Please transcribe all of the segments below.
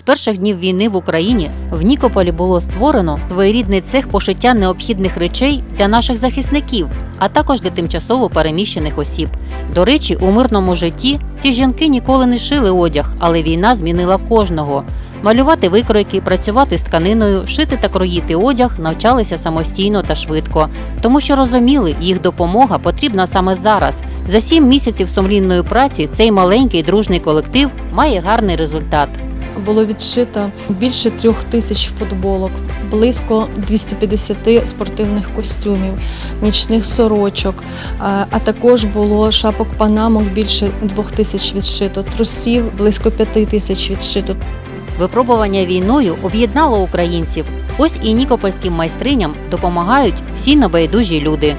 З перших днів війни в Україні в Нікополі було створено своєрідний цех пошиття необхідних речей для наших захисників, а також для тимчасово переміщених осіб. До речі, у мирному житті ці жінки ніколи не шили одяг, але війна змінила кожного. Малювати викройки, працювати з тканиною, шити та кроїти одяг навчалися самостійно та швидко, тому що розуміли, їх допомога потрібна саме зараз. За сім місяців сумлінної праці цей маленький дружний колектив має гарний результат. Було відшито більше трьох тисяч футболок, близько 250 спортивних костюмів, нічних сорочок, а а також було шапок панамок більше двох тисяч відшито, трусів близько п'яти тисяч відшито. Випробування війною об'єднало українців. Ось і нікопольським майстриням допомагають всі небайдужі люди.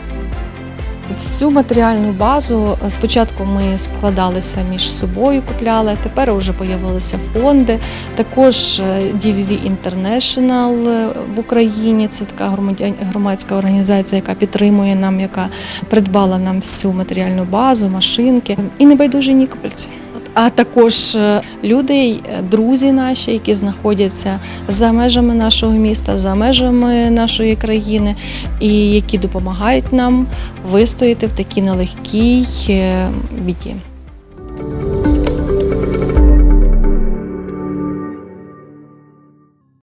Всю матеріальну базу спочатку ми складалися між собою, купляли. Тепер вже з'явилися фонди. Також е, DVV International е, в Україні. Це така громадська організація, яка підтримує нам, яка придбала нам всю матеріальну базу, машинки і небайдужі нікопольці. А також людей, е, друзі наші, які знаходяться за межами нашого міста, за межами нашої країни, і які допомагають нам вистояти в такій нелегкій е, біді.